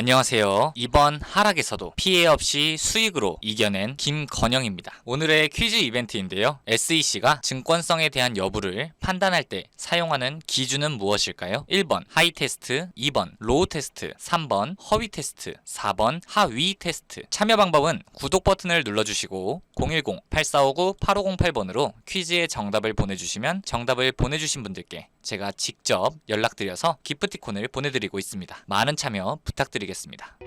안녕하세요. 이번 하락에서도 피해 없이 수익으로 이겨낸 김건영입니다. 오늘의 퀴즈 이벤트인데요. SEC가 증권성에 대한 여부를 판단할 때 사용하는 기준은 무엇일까요? 1번 하이 테스트, 2번 로우 테스트, 3번 허위 테스트, 4번 하위 테스트. 참여 방법은 구독 버튼을 눌러주시고 010-8459-8508번으로 퀴즈의 정답을 보내주시면 정답을 보내주신 분들께 제가 직접 연락드려서 기프티콘을 보내드리고 있습니다. 많은 참여 부탁드리겠습니다.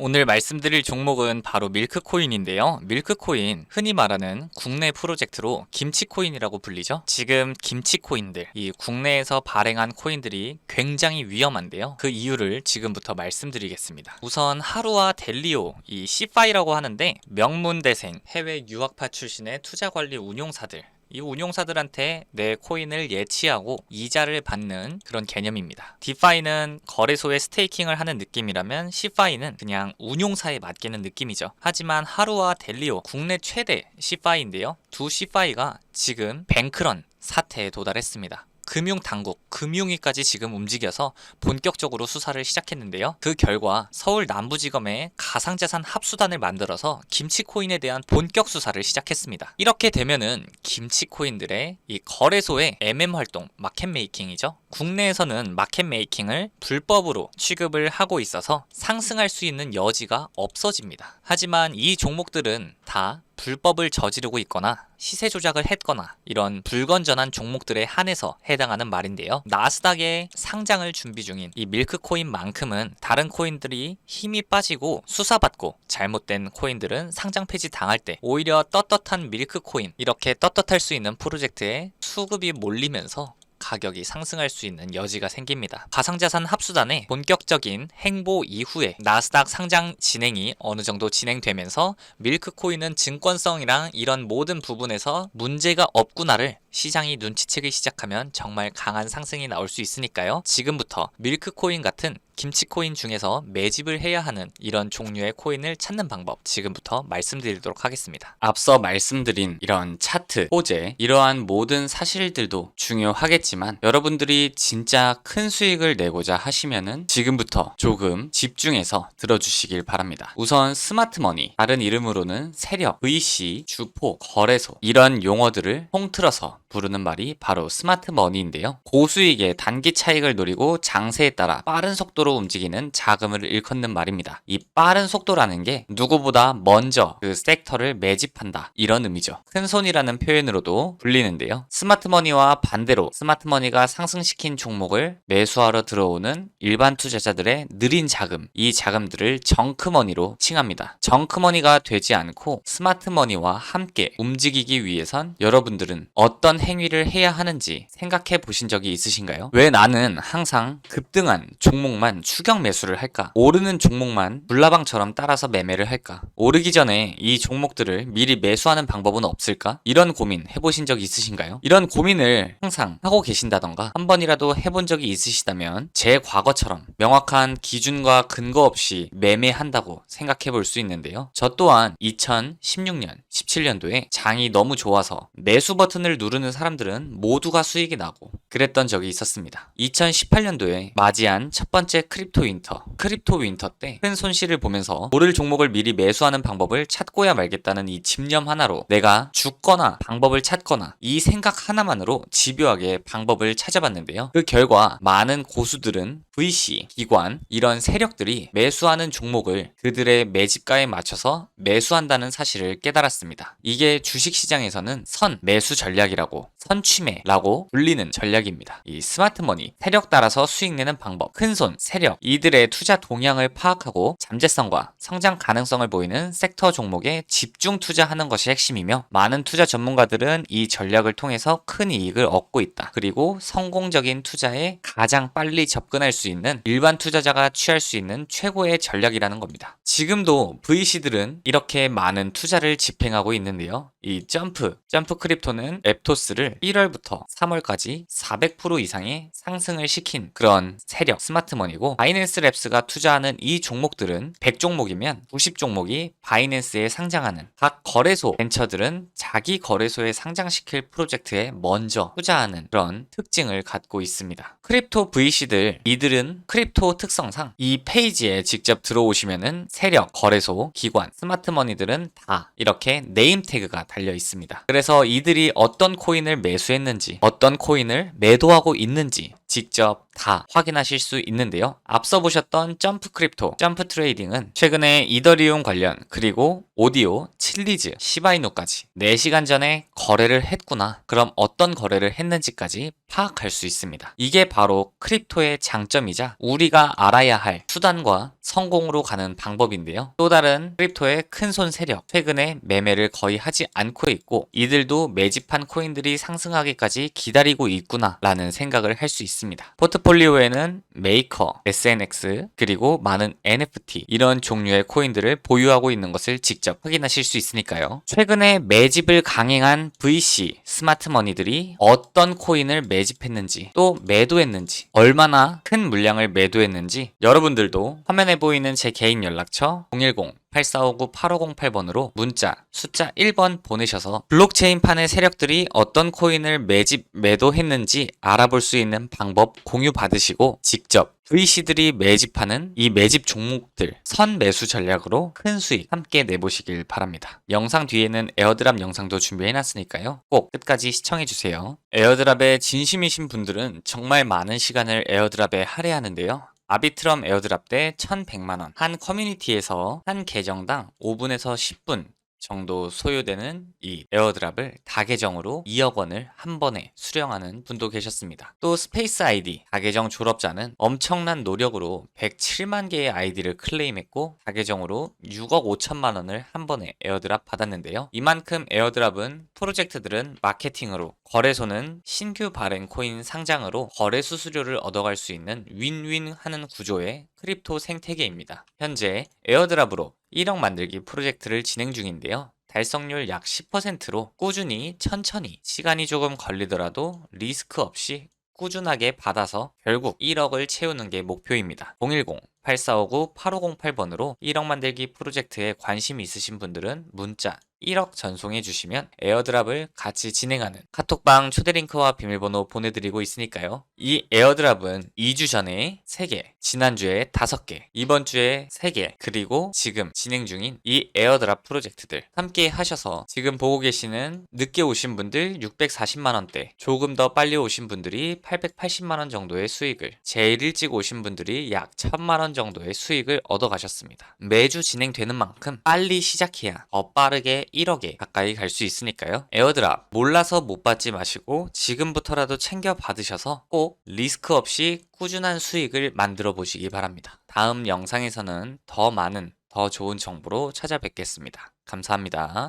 오늘 말씀드릴 종목은 바로 밀크코인인데요. 밀크코인, 흔히 말하는 국내 프로젝트로 김치코인이라고 불리죠. 지금 김치코인들, 이 국내에서 발행한 코인들이 굉장히 위험한데요. 그 이유를 지금부터 말씀드리겠습니다. 우선 하루와 델리오, 이 C파이라고 하는데 명문대생, 해외 유학파 출신의 투자관리 운용사들, 이 운용사들한테 내 코인을 예치하고 이자를 받는 그런 개념입니다. 디파이는 거래소에 스테이킹을 하는 느낌이라면 C파이는 그냥 운용사에 맡기는 느낌이죠. 하지만 하루와 델리오 국내 최대 C파이인데요. 두 C파이가 지금 뱅크런 사태에 도달했습니다. 금융당국, 금융위까지 지금 움직여서 본격적으로 수사를 시작했는데요. 그 결과 서울 남부지검에 가상자산 합수단을 만들어서 김치코인에 대한 본격 수사를 시작했습니다. 이렇게 되면은 김치코인들의 이 거래소의 MM 활동, 마켓 메이킹이죠. 국내에서는 마켓 메이킹을 불법으로 취급을 하고 있어서 상승할 수 있는 여지가 없어집니다. 하지만 이 종목들은 다 불법을 저지르고 있거나 시세 조작을 했거나 이런 불건전한 종목들에 한해서 해당하는 말인데요. 나스닥에 상장을 준비 중인 이 밀크코인만큼은 다른 코인들이 힘이 빠지고 수사받고 잘못된 코인들은 상장 폐지 당할 때 오히려 떳떳한 밀크코인 이렇게 떳떳할 수 있는 프로젝트에 수급이 몰리면서 가격이 상승할 수 있는 여지가 생깁니다. 가상자산 합수단의 본격적인 행보 이후에 나스닥 상장 진행이 어느 정도 진행되면서 밀크코인은 증권성이랑 이런 모든 부분에서 문제가 없구나를 시장이 눈치채기 시작하면 정말 강한 상승이 나올 수 있으니까요. 지금부터 밀크코인 같은 김치코인 중에서 매집을 해야 하는 이런 종류의 코인을 찾는 방법 지금부터 말씀드리도록 하겠습니다. 앞서 말씀드린 이런 차트, 호재, 이러한 모든 사실들도 중요하겠지만 여러분들이 진짜 큰 수익을 내고자 하시면은 지금부터 조금 집중해서 들어주시길 바랍니다. 우선 스마트머니, 다른 이름으로는 세력, VC, 주포, 거래소 이런 용어들을 통틀어서 부르는 말이 바로 스마트 머니인데요. 고수익의 단기 차익을 노리고 장세에 따라 빠른 속도로 움직이는 자금을 일컫는 말입니다. 이 빠른 속도라는 게 누구보다 먼저 그 섹터를 매집한다 이런 의미죠. 큰 손이라는 표현으로도 불리는데요. 스마트 머니와 반대로 스마트 머니가 상승시킨 종목을 매수하러 들어오는 일반 투자자들의 느린 자금 이 자금들을 정크머니로 칭합니다. 정크머니가 되지 않고 스마트 머니와 함께 움직이기 위해선 여러분들은 어떤 행위를 해야 하는지 생각해 보신 적이 있으신가요? 왜 나는 항상 급등한 종목만 추격 매수를 할까? 오르는 종목만 불나방처럼 따라서 매매를 할까? 오르기 전에 이 종목들을 미리 매수하는 방법은 없을까? 이런 고민 해보신 적 있으신가요? 이런 고민을 항상 하고 계신다던가 한 번이라도 해본 적이 있으시다면 제 과거처럼 명확한 기준과 근거 없이 매매한다고 생각해 볼 수 있는데요. 저 또한 2016년, 17년도에 장이 너무 좋아서 매수 버튼을 누르 는 사람들은 모두가 수익이 나고 그랬던 적이 있었습니다. 2018년도에 맞이한 첫 번째 크립토 윈터, 크립토 윈터 때 큰 손실을 보면서 오를 종목을 미리 매수하는 방법을 찾고야 말겠다는 이 집념 하나로 내가 죽거나 방법을 찾거나 이 생각 하나만으로 집요하게 방법을 찾아봤는데요. 그 결과 많은 고수들은 VC, 기관, 이런 세력들이 매수하는 종목을 그들의 매집가에 맞춰서 매수한다는 사실을 깨달았습니다. 이게 주식시장에서는 선 매수 전략이라고 선취매라고 불리는 전략입니다. 이 스마트머니, 세력 따라서 수익 내는 방법, 큰손, 세력, 이들의 투자 동향을 파악하고 잠재성과 성장 가능성을 보이는 섹터 종목에 집중 투자하는 것이 핵심이며 많은 투자 전문가들은 이 전략을 통해서 큰 이익을 얻고 있다. 그리고 성공적인 투자에 가장 빨리 접근할 수수 있는 일반 투자자가 취할 수 있는 최고의 전략이라는 겁니다. 지금도 VC들은 이렇게 많은 투자를 집행하고 있는데요. 이 점프, 점프 크립토는 앱토스를 1월부터 3월까지 400% 이상의 상승을 시킨 그런 세력 스마트머니고 바이낸스 랩스가 투자하는 이 종목들은 100종목이면 90종목이 바이낸스에 상장하는 각 거래소 벤처들은 자기 거래소에 상장시킬 프로젝트에 먼저 투자하는 그런 특징을 갖고 있습니다. 크립토 VC들 이들은 크립토 특성상 이 페이지에 직접 들어오시면은 세력, 거래소, 기관, 스마트머니들은 다 이렇게 네임 태그가 달려 있습니다. 그래서 이들이 어떤 코인을 매수했는지, 어떤 코인을 매도하고 있는지 직접 다 확인하실 수 있는데요. 앞서 보셨던 점프 크립토, 점프 트레이딩은 최근에 이더리움 관련 그리고 오디오, 칠리즈, 시바이누까지 4시간 전에 거래를 했구나. 그럼 어떤 거래를 했는지까지 파악할 수 있습니다. 이게 바로 크립토의 장점이자 우리가 알아야 할 수단과 성공으로 가는 방법인데요. 또 다른 크립토의 큰손 세력, 최근에 매매를 거의 하지 않고 있고 이들도 매집한 코인들이 상승하기까지 기다리고 있구나 라는 생각을 할 수 있습니다. 포트 폴리오에는 메이커, SNX, 그리고 많은 NFT 이런 종류의 코인들을 보유하고 있는 것을 직접 확인하실 수 있으니까요. 최근에 매집을 강행한 VC, 스마트머니들이 어떤 코인을 매집했는지 또 매도했는지 얼마나 큰 물량을 매도했는지 여러분들도 화면에 보이는 제 개인 연락처 010 8459-8508번으로 문자 숫자 1번 보내셔서 블록체인판의 세력들이 어떤 코인을 매집 매도했는지 알아볼 수 있는 방법 공유 받으시고 직접 VC들이 매집하는 이 매집 종목들 선 매수 전략으로 큰 수익 함께 내보시길 바랍니다. 영상 뒤에는 에어드랍 영상도 준비해놨으니까요. 꼭 끝까지 시청해주세요. 에어드랍에 진심이신 분들은 정말 많은 시간을 에어드랍에 할애하는데요. 아비트럼 에어드랍 때 1100만원. 한 커뮤니티에서 한 계정당 5분에서 10분 정도 소요되는 이 에어드랍을 다계정으로 2억 원을 한 번에 수령하는 분도 계셨습니다. 또 스페이스 아이디 다계정 졸업자는 엄청난 노력으로 107만 개의 아이디를 클레임했고 다계정으로 6억 5천만 원을 한 번에 에어드랍 받았는데요. 이만큼 에어드랍은 프로젝트들은 마케팅으로 거래소는 신규 발행 코인 상장으로 거래 수수료를 얻어갈 수 있는 윈윈 하는 구조의 크립토 생태계입니다. 현재 에어드랍으로 1억 만들기 프로젝트를 진행 중인데요. 달성률 약 10%로 꾸준히 천천히 시간이 조금 걸리더라도 리스크 없이 꾸준하게 받아서 결국 1억을 채우는 게 목표입니다. 010 8459-8508번으로 1억 만들기 프로젝트에 관심 있으신 분들은 문자 1억 전송해 주시면 에어드랍을 같이 진행하는 카톡방 초대 링크와 비밀번호 보내드리고 있으니까요. 이 에어드랍은 2주 전에 3개, 지난주에 5개, 이번 주에 3개, 그리고 지금 진행 중인 이 에어드랍 프로젝트들 함께 하셔서 지금 보고 계시는 늦게 오신 분들 640만원대, 조금 더 빨리 오신 분들이 880만원 정도의 수익을, 제일 일찍 오신 분들이 약 1000만원 정도의 수익을 얻어 가셨습니다. 매주 진행되는 만큼 빨리 시작해야 더 빠르게 1억에 가까이 갈 수 있으니까요. 에어드랍 몰라서 못 받지 마시고 지금부터라도 챙겨 받으셔서 꼭 리스크 없이 꾸준한 수익을 만들어 보시기 바랍니다. 다음 영상에서는 더 많은 더 좋은 정보로 찾아뵙겠습니다. 감사합니다.